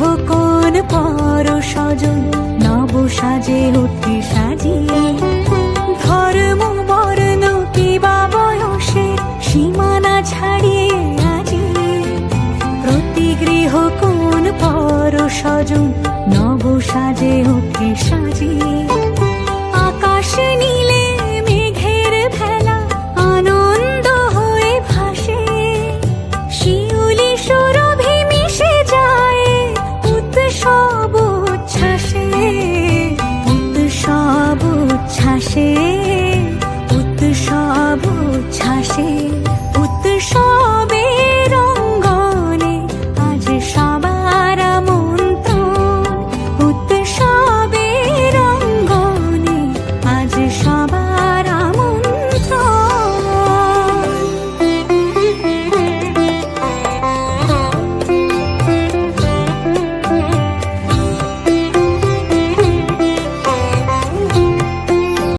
কোন পর স্বজন নব সাজে উঠে সাজিয়ে। ধর্ম, বর্ণ, কিবা বয়সের সীমানা ছাড়িয়ে আজি। প্রতি গৃহ কোন পর স্বজন নব সাজে ওঠে সাজিয়ে। আকাশ নীলে 十一